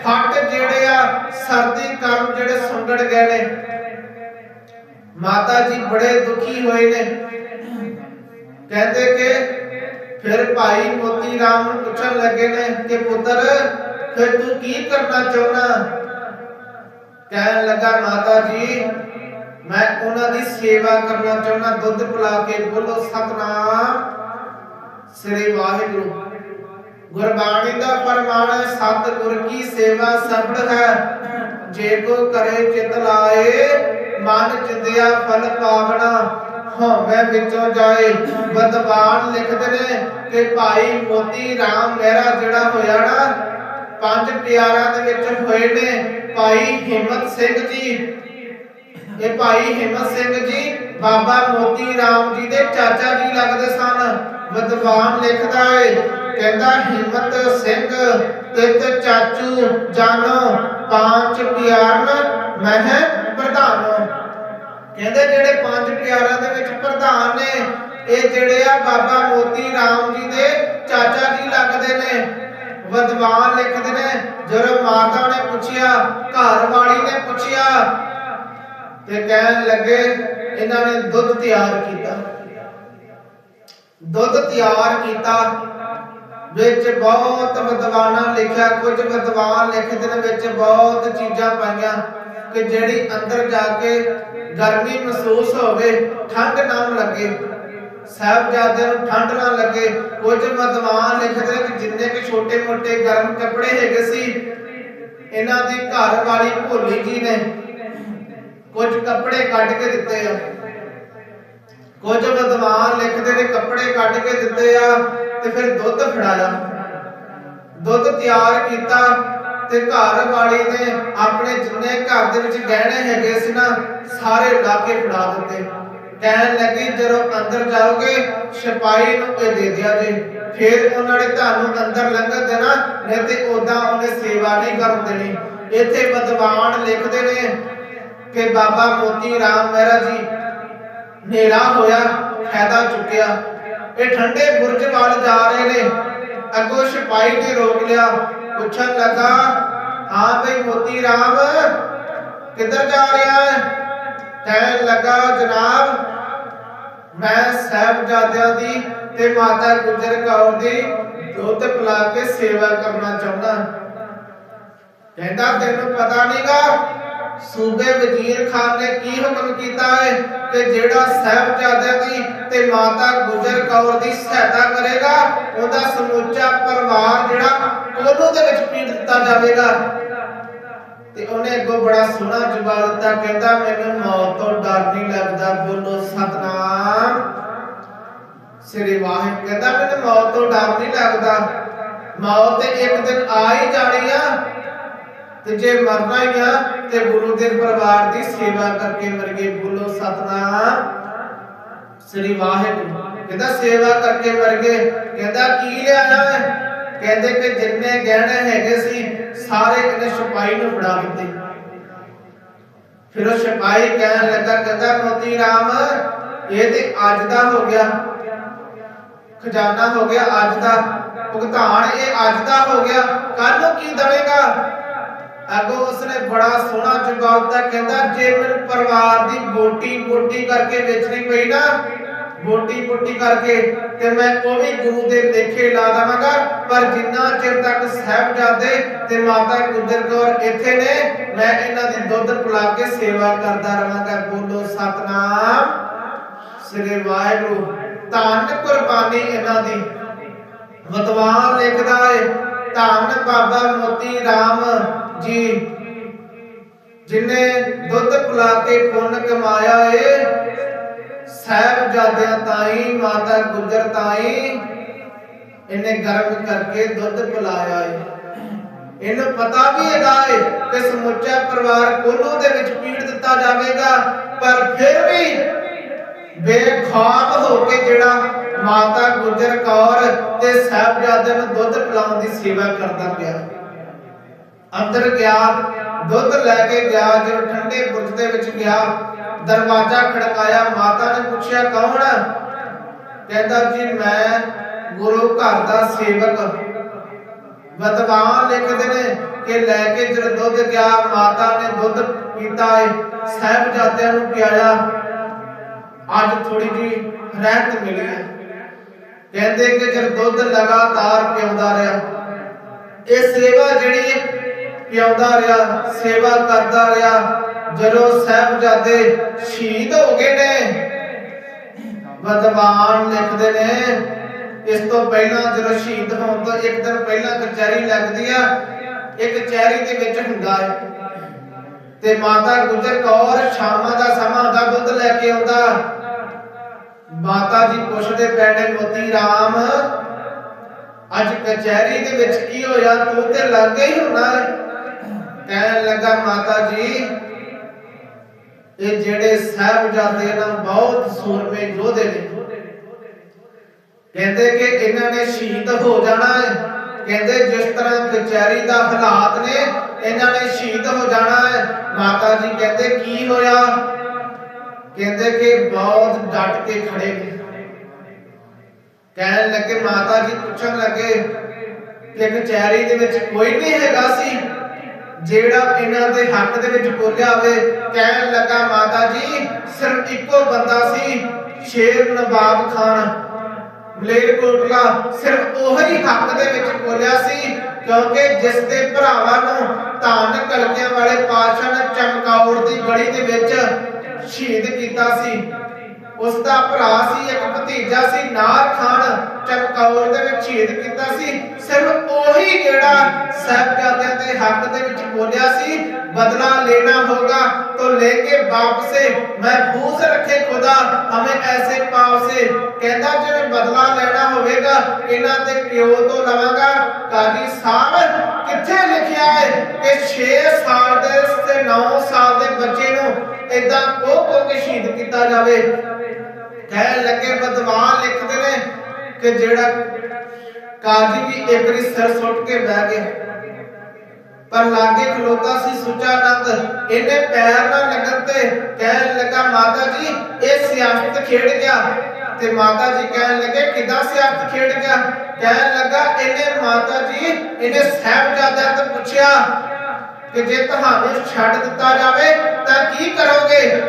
ਫੱਟ ਜਿਹੜੇ ਆ, ਸਰਦੀ ਕਾਰਨ ਜਿਹੜੇ ਸੁੰਗੜ ਗਏ ਨੇ। ਮਾਤਾ ਜੀ ਬੜੇ ਦੁਖੀ ਹੋਏ ਨੇ। ਕਹਿੰਦੇ ਕਿ ਫਿਰ ਭਾਈ ਮੋਤੀ ਰਾਮ ਨੂੰ ਪੁੱਛਣ ਲੱਗੇ ਨੇ ਕਿ ਪੁੱਤਰ, ਫਿਰ ਤੂੰ ਕੀ ਕਰਨਾ ਚਾਹੁੰਦਾ? ਕਹਿਣ ਲੱਗਾ ਮਾਤਾ ਜੀ, ਮੈਂ ਉਹਨਾਂ ਦੀ ਸੇਵਾ ਕਰਨਾ ਚਾਹੁੰਦਾ। ਦੁੱਧ ਪਿਲਾ ਕੇ ਬੋਲੋ, ਸਤਨਾਮ। ਸ੍ਰੀ ਵਾਹਿਗੁਰੂ। ਗੁਰਬਾਣੀ ਦਾ ਫਰਮਾਨ ਹੈ, ਸਤਿਗੁਰ ਕੀ ਸੇਵਾ ਸਫਲ ਹੈ, ਜੇ ਕੋ ਕਰੇ ਚਿਤ ਲਾਏ ਮਨ ਚਿੰਦਿਆ ਫਲ ਪਾਵਣਾ, ਹਉਮੈ ਵਿੱਚੋਂ ਜਾਏ। ਬਦਵਾਨ ਲਿਖਦੇ ਨੇ ਕਿ ਭਾਈ ਮੋਤੀ ਰਾਮ ਮਹਿਰਾ ਜਿਹੜਾ ਹੋਇਆ ਨਾ, ਪੰਜ ਪਿਆਰਾਂ ਦੇ ਵਿੱਚ ਹੋਏ ਨੇ। ਭਾਈ ਹਿੰਮਤ ਸਿੰਘ ਜੀ। ਇਹ ਭਾਈ ਹਿੰਮਤ ਸਿੰਘ ਜੀ, ਬਾਬਾ ਮੋਤੀ ਰਾਮ ਜੀ ਦੇ ਚਾਚਾ ਜੀ ਲੱਗਦੇ ਸਨ। ਵਿਦਵਾਨ ਲਿਖਦਾ ਏ, ਕਹਿੰਦਾ ਹਿੰਮਤ ਸਿੰਘ ਤਿਤ ਚਾਚੂ ਜਾਨੋ ਪੰਜ ਪਿਆਰਨ ਮਹਿ ਪ੍ਰਧਾਨੋ। ਕਹਿੰਦੇ ਜਿਹੜੇ ਪੰਜ ਪਿਆਰਿਆਂ ਦੇ ਵਿੱਚ ਪ੍ਰਧਾਨ ਨੇ, ਇਹ ਜਿਹੜੇ ਆ ਬਾਬਾ ਮੋਤੀ ਰਾਮ ਜੀ ਦੇ ਚਾਚਾ ਜੀ ਲੱਗਦੇ ਨੇ। ਵਿਦਵਾਨ ਲਿਖਦੇ ਨੇ, ਜਦੋਂ ਮਾਤਾ ਨੇ ਪੁੱਛਿਆ, ਘਰ ਵਾਲੀ ਨੇ ਪੁੱਛਿਆ, ਤੇ ਕਹਿਣ ਲੱਗੇ, ਇਹਨਾਂ ਨੇ ਦੁੱਧ ਤਿਆਰ ਕੀਤਾ। ਦੁੱਧ ਤਿਆਰ ਕੀਤਾ। ਵਿੱਚ ਬਹੁਤ ਵਿਦਵਾਨਾਂ ਲਿਖਿਆ, ਕੁਝ ਵਿਦਵਾਨ ਲਿਖਦੇ ਨੇ ਵਿੱਚ ਬਹੁਤ ਚੀਜ਼ਾਂ ਪਾਈਆਂ ਕਿ ਜਿਹੜੀ ਅੰਦਰ ਜਾ ਕੇ ਗਰਮੀ ਮਹਿਸੂਸ ਹੋਵੇ, ਠੰਡ ਨਾ ਲੱਗੇ ਸਾਹਿਬਜ਼ਾਦਿਆਂ ਨੂੰ ਠੰਡ ਨਾ ਲੱਗੇ। ਕੁਝ ਵਿਦਵਾਨ ਲਿਖਦੇ ਨੇ ਕਿ ਜਿੰਨੇ ਕਿ ਛੋਟੇ ਮੋਟੇ ਗਰਮ ਕੱਪੜੇ ਹੈਗੇ ਸੀ, ਇਹਨਾਂ ਦੀ ਘਰ ਵਾਲੀ ਭੋਲੀ ਜੀ ਨੇ ਕੁਝ ਕੱਪੜੇ ਕੱਢ ਕੇ ਦਿੱਤੇ ਆ। ਕੁਝ ਵਿਦਵਾਨ ਲਿਖਦੇ ਨੇ ਕੱਪੜੇ ਕੱਢ ਕੇ ਦਿੱਤੇ ਆ ਤੇ ਫਿਰ ਦੁੱਧ ਫੜਾਇਆ। ਦੁੱਧ ਤਿਆਰ ਕੀਤਾ ਤੇ ਘਰ ਵਾਲੀ ਨੇ ਆਪਣੇ ਜਿੰਨੇ ਘਰ ਦੇ ਵਿੱਚ ਗਹਿਣੇ ਹੈਗੇ ਸੀ ਨਾ, ਸਾਰੇ ਲਾ ਕੇ ਫੜਾ ਦਿੱਤੇ। ਕਹਿਣ ਲੱਗੀ, ਜਦੋਂ ਅੰਦਰ ਜਾਓਗੇ, ਸਿਪਾਹੀ ਨੂੰ ਇਹ ਦੇ ਦਿਆ ਜੇ। ਫਿਰ ਉਹਨਾਂ ਨੇ ਤੁਹਾਨੂੰ ਅੰਦਰ ਲੰਘਣ ਦੇਣਾ, ਨਹੀਂ ਤੇ ਉਦਾਂ ਉਹਨੇ ਸੇਵਾ ਨਹੀਂ ਕਰਨ ਦੇਣੀ। ਇੱਥੇ ਵਿਦਵਾਨ ਲਿਖਦੇ ਨੇ ਕਿ ਬਾਬਾ ਮੋਤੀ ਰਾਮ ਮਹਿਰਾ ਜੀ ਨੇੜਾ ਹੋਇਆ, ਫਾਇਦਾ ਚੁੱਕਿਆ। ਇਹ ਠੰਡੇ ਬੁਰਜ ਵੱਲ ਜਾ ਰਹੇ ਨੇ। ਅੱਗੋਂ ਸਿਪਾਹੀ ਨੇ ਰੋਕ ਲਿਆ। ਪੁੱਛਣ ਲੱਗਾ, ਹਾਂ ਬਈ ਮੋਤੀ ਰਾਮ, ਕਿੱਧਰ ਜਾ ਰਿਹਾ ਹੈ? ਕਹਿਣ ਲੱਗਾ, ਜਨਾਬ, ਮੈਂ ਸਾਹਿਬਜ਼ਾਦਿਆਂ ਦੀ ਤੇ ਮਾਤਾ ਗੁਜਰ ਕੌਰ ਦੀ ਦੁੱਧ ਪਿਲਾ ਕੇ ਸੇਵਾ ਕਰਨਾ ਚਾਹੁੰਦਾ। ਕਹਿੰਦਾ, ਤੈਨੂੰ ਪਤਾ ਨਹੀਂਗਾ ਸੂਬੇ ਵਜ਼ੀਰ ਖਾਨ ਨੇ ਕੀ ਹੁਕਮ ਕੀਤਾ ਹੈ ਕਿ ਜਿਹੜਾ ਸਾਹਿਬਜ਼ਾਦਿਆਂ ਦੀ ਤੇ ਮਾਤਾ ਗੁਜਰ ਕੌਰ ਦੀ ਸਹਾਇਤਾ ਕਰੇਗਾ, ਉਹਦਾ ਸਮੁੱਚਾ ਪਰਿਵਾਰ ਜਿਹੜਾ ਕੋਲੋਂ ਦੇ ਵਿੱਚ ਪੀੜ ਦਿੱਤਾ ਜਾਵੇਗਾ। ਤੇ ਉਹਨੇ ਅੱਗੋਂ ਬੜਾ ਸੋਹਣਾ ਜਵਾਬ ਦਿੱਤਾ, ਕਹਿੰਦਾ, ਮੈਨੂੰ ਮੌਤ ਤੋਂ ਡਰ ਨਹੀਂ ਲੱਗਦਾ, ਬੋਲੋ ਸਤਨਾਮ। ਸ੍ਰੀ ਵਾਹਿਗੁਰੂ ਕਹਿੰਦਾ, ਮੈਨੂੰ ਮੌਤ ਤੋਂ ਡਰ ਨਹੀਂ ਲੱਗਦਾ। ਮੌਤ ਤੇ ਇੱਕ ਦਿਨ ਆ ਹੀ ਜਾਣੀ ਆ। ਤੇ ਜੇ ਮਰਨਾ ਹੀ ਆ, ਤੇ ਗੁਰੂ ਦੇ ਪਰਿਵਾਰ ਦੀ ਸੇਵਾ ਕਰਕੇ ਮਰ ਬੋਲੋ ਸਤਨਾਮ। ਸ੍ਰੀ ਵਾਹਿਗੁਰੂ, ਕਹਿੰਦਾ ਸੇਵਾ ਕਰਕੇ ਮਰ ਕਹਿੰਦਾ ਕੀ ਲਿਆਣਾ ਕਹਿੰਦੇ ਕਿ ਜਿੰਨੇ ਗਹਿਣੇ ਹੈਗੇ ਸੀ, ਸਾਰੇ ਕਿਨੇ ਸਿਪਾਹੀ ਨੂੰ ਫੜਾ ਦਿੱਤੇ। ਫਿਰ ਉਹ ਸਿਪਾਹੀ ਕਹਿਣ ਲੱਗਾ, ਕਹਿੰਦਾ ਮੋਤੀ ਰਾਮ, ਇਹ ਤੇ ਅੱਜ ਦਾ ਹੋ ਗਿਆ। ਖਜ਼ਾਨਾ ਹੋ ਗਿਆ ਅੱਜ ਦਾ, ਭੁਗਤਾਨ ਇਹ ਅੱਜ ਦਾ ਹੋ ਗਿਆ। ਕੱਲ ਨੂੰ ਕੀ ਦਵੇਗਾ? ਅੱਗੋਂ ਉਸਨੇ ਬੜਾ ਸੋਹਣਾ ਜਵਾਬ ਦਿੱਤਾ, ਕਹਿੰਦਾ, ਜੇ ਮੈਨੂੰ ਪਰਿਵਾਰ ਦੀ ਬੋਟੀ ਬੋਟੀ ਕਰਕੇ ਵੇਚਣੀ ਪਈ ਨਾ ਬੋਟੀ ਬੋਟੀ ਕਰਕੇ, ਤੇ ਮੈਂ ਉਹ ਵੀ ਗੁਰੂ ਦੇ ਲੇਖੇ ਲਾ ਦਵਾਂਗਾ, ਪਰ ਜਿੰਨਾ ਚਿਰ ਤੱਕ ਸਾਹਿਬਜ਼ਾਦੇ ਤੇ ਮਾਤਾ ਗੁਜਰ ਕੌਰ ਇੱਥੇ ਨੇ, ਮੈਂ ਇਹਨਾਂ ਦੀ ਦੁੱਧ ਪਿਲਾ ਕੇ ਸੇਵਾ ਕਰਦਾ ਰਵਾਂਗਾ ਬੋਲੋ ਸਤਨਾਮ। ਸ੍ਰੀ ਵਾਹਿਗੁਰੂ। ਧੰਨ ਕੁਰਬਾਨੀ ਇਹਨਾਂ ਦੀ। ਵਤਵਾਨ ਲਿਖਦਾ ਹੈ ਧੰਨ ਬਾਬਾ ਮੋਤੀ ਰਾਮ। ਜੀ। ਜਿਨੇ ਦੁੱਧ ਪਿਲਾ ਕੇ ਪੁੰਨ ਕਮਾਇਆ ਏ, ਸਾਹਿਬਜ਼ਾਦਿਆਂ ਤਾਈ, ਮਾਤਾ ਗੁਜਰ ਤਾਈ, ਇਹਨੇ ਗਰਮ ਕਰਕੇ ਦੁੱਧ ਪਿਲਾਇਆ ਏ। ਇਹਨੂੰ ਪਤਾ ਵੀ ਹੈਗਾ ਏ ਕਿ ਸਮੁੱਚਾ ਪਰਿਵਾਰ ਕੋਲੋਂ ਦੇ ਵਿੱਚ ਪੀੜ ਦਿੱਤਾ ਜਾਵੇਗਾ, ਪਰ ਫਿਰ ਵੀ ਬੇਖੌਫ ਹੋ ਕੇ ਜਿਹੜਾ ਮਾਤਾ ਗੁਜਰ ਕੌਰ ਤੇ ਸਾਹਿਬਜ਼ਾਦਿਆਂ ਨੂੰ ਦੁੱਧ ਪਿਲਾਉਣ ਦੀ ਸੇਵਾ ਕਰਦਾ ਗਿਆ ਅੰਦਰ ਗਿਆ, ਦੁੱਧ ਲੈ ਕੇ ਗਿਆ, ਜਦੋਂ ਠੰਡੇ ਬੁਰਜ ਦੇ ਵਿੱਚ ਗਿਆ, ਦਰਵਾਜ਼ਾ ਖੜਕਾਇਆ, ਮਾਤਾ ਨੇ ਪੁੱਛਿਆ, ਕੌਣ? ਕਹਿੰਦਾ ਜੀ, ਮੈਂ ਗੁਰੂ ਘਰ ਦਾ ਸੇਵਕ। ਵਤਵਾਨ ਲਿਖਦੇ ਨੇ ਕਿ ਲੈ ਕੇ ਜਦੋਂ ਦੁੱਧ ਗਿਆ, ਮਾਤਾ ਨੇ ਦੁੱਧ ਪੀਤਾ ਏ, ਸਾਹਿਬਜ਼ਾਦਿਆਂ ਨੂੰ ਪਿਆਇਆ। ਅੱਜ ਥੋੜੀ ਜੀ ਰਹਿਤ ਮਿਲੀ ਹੈ। ਕਹਿੰਦੇ ਕਿ ਜਦ ਦੁੱਧ ਲਗਾਤਾਰ ਪਿਆਉਂਦਾ ਰਿਹਾ, ਇਹ ਸੇਵਾ ਜਿਹੜੀ ਪਿਆਉਂਦਾ ਰਿਹਾ, ਸੇਵਾ ਕਰਦਾ ਰਿਹਾ। ਜਦੋਂ ਸਾਹਿਬਜ਼ਾਦੇ ਸ਼ਹੀਦ ਹੋ ਗਏ ਨੇ, ਵਦਵਾਨ ਲਿਖਦੇ ਨੇ, ਇਸ ਤੋਂ ਪਹਿਲਾਂ ਜਦੋਂ ਸ਼ਹੀਦ ਹੋਣ ਤੋਂ ਇੱਕ ਦਿਨ ਪਹਿਲਾਂ ਕਚਹਿਰੀ ਲੱਗਦੀ ਆ, ਇੱਕ ਕਚਹਿਰੀ ਦੇ ਵਿੱਚ ਹੁੰਦਾ ਹੈ। ਤੇ ਮਾਤਾ ਗੁਜਰ ਕੌਰ ਸ਼ਾਮਾਂ ਦਾ ਸਮਾਂ ਦਾ ਦੁੱਧ ਲੈ ਕੇ ਆਉਂਦਾ। ਮਾਤਾ ਜੀ ਪੁੱਛਦੇ ਪੈਣੇ ਮੋਤੀ ਰਾਮ, ਅੱਜ ਕਚਹਿਰੀ ਦੇ ਵਿੱਚ ਕੀ ਹੋਇਆ? ਤੂੰ ਤੇ ਲੱਗੇ ਹੀ ਹੋਣਾ ਕਹਿਣ ਲੱਗਾ ਮਾਤਾ ਜੀ, ਇਹ ਜਿਹੜੇ ਸਾਹਿਬਜ਼ਾਦੇ ਨਾ ਬਹੁਤ ਸੂਰਮੇ ਯੋਧੇ ਨੇ। ਕਹਿੰਦੇ ਕਿ ਇਹਨਾਂ ਨੇ ਸ਼ਹੀਦ ਹੋ ਜਾਣਾ ਹੈ। ਕਹਿੰਦੇ ਜਿਸ ਤਰ੍ਹਾਂ ਕਚਹਿਰੀ ਦਾ ਹਾਲਾਤ ਨੇ, ਇਹਨਾਂ ਨੇ ਸ਼ਹੀਦ ਹੋ ਜਾਣਾ ਹੈ। ਮਾਤਾ ਜੀ ਕਹਿੰਦੇ, ਕੀ ਹੋਇਆ? ਕਹਿੰਦੇ ਕਿ ਬਹੁਤ ਡਟ ਕੇ ਖੜੇ ਨੇ। ਕਹਿਣ ਲੱਗੇ, ਮਾਤਾ ਜੀ ਪੁੱਛਣ ਲੱਗੇ ਕਿ ਕਚਹਿਰੀ ਦੇ ਵਿੱਚ ਕੋਈ ਨਹੀਂ ਹੈਗਾ ਸੀ। ਜਿਹੜਾ ਇਹਨਾਂ ਦੇ ਹੱਕ ਦੇ ਵਿੱਚ ਬੋਲਿਆ ਹੋਵੇ, ਕਹਿਣ ਲੱਗਾ ਮਾਤਾ ਜੀ, ਸਿਰਫ ਇੱਕੋ ਬੰਦਾ ਸੀ, ਸ਼ੇਰ ਨਵਾਬ ਖਾਨ। ਮਲੇਰਕੋਟਲਾ ਸਿਰਫ ਉਹੀ ਹੱਕ ਦੇ ਵਿੱਚ ਬੋਲਿਆ ਸੀ, ਕਿਉਂਕਿ ਜਿਸ ਦੇ ਭਰਾਵਾਂ ਨੂੰ ਧੰਨ ਕਲਕਿਆਂ ਵਾਲੇ ਪਾਤਸ਼ਾਹ ਨੇ ਚਮਕੌਰ ਦੀ ਗੜੀ ਦੇ ਵਿੱਚ ਸ਼ਹੀਦ ਕੀਤਾ ਸੀ। ਉਸ ਦਾ ਭਰਾ ਸੀ, ਇੱਕ ਭਤੀਜਾ ਸੀ ਨਾਰ ਖਾਨ ਚਮਕੌਰ ਦੇ ਵਿੱਚ ਸ਼ਹੀਦ ਕੀਤਾ ਸੀ। ਸਿਰਫ ਉਹੀ ਜਿਹੜਾ ਸਹਿਬਜ਼ਾਦਿਆਂ ਦੇ ਹੱਕ ਦੇ ਵਿੱਚ ਬੋਲਿਆ ਸੀ, ਬਦਲਾ ਲੈਣਾ ਹੋਗਾ ਤੋ ਲੈ ਕੇ ਵਾਪਸੇ ਮਹਿਫੂਜ਼ ਰੱਖੇ ਖੁਦਾ, ਹਮੇ ਐਸੇ ਪਾਪ ਕਹਿੰਦਾ, ਜਿਵੇਂ ਬਦਲਾ ਲੈਣਾ ਹੋਵੇਗਾ, ਇਹਨਾਂ ਤੇ ਕਿਉ ਤੋਂ ਲਵਾਂਗਾ। ਕਾਜੀ ਸਾਹਿਬ ਕਿੱਥੇ ਲਿਖਿਆ ਹੈ ਕਿ 6 ਸਾਲ ਦੇ ਤੇ 9 ਸਾਲ ਦੇ ਬੱਚੇ ਨੂੰ ਇਦਾਂ ਕੋ ਕੋ ਕੀਤਾ ਜਾਵੇ? ਕਹਿਣ ਲੱਗੇ ਬਦਵਾਨ ਲਿਖਦੇ ਨੇ ਕਿ ਜਿਹੜਾ ਕਾਜੀ ਵੀ ਇੱਕ ਵਾਰੀ ਸਿਰ ਸੁੱਟ ਕੇ ਬਹਿ ਗਿਆ। ਪਰ ਲਾਗੇ ਖਲੋਤਾ ਸੀ ਸੁੱਚਾ ਇਹਨੇ ਪੈਰ ਨਾ ਲੱਗਣ ਤੇ ਕਹਿਣ ਲੱਗਾ, ਮਾਤਾ ਜੀ, ਇਹ ਸਿਆਸਤ ਖੇਡ ਗਿਆ। ਤੇ ਮਾਤਾ ਜੀ ਕਹਿਣ ਲੱਗੇ, ਕਿਦਾਂ ਸਿਆਸਤ ਖੇਡ ਗਿਆ? ਕਹਿਣ ਲੱਗਾ, ਇਹਨੇ ਮਾਤਾ ਜੀ, ਇਹਨੇ ਸਾਹਿਬਜ਼ਾਦਿਆਂ ਤੋਂ ਪੁੱਛਿਆ ਕਿ ਜੇ ਤੁਹਾਨੂੰ ਛੱਡ ਦਿੱਤਾ ਜਾਵੇ ਤਾਂ ਕੀ ਕਰੋਗੇ?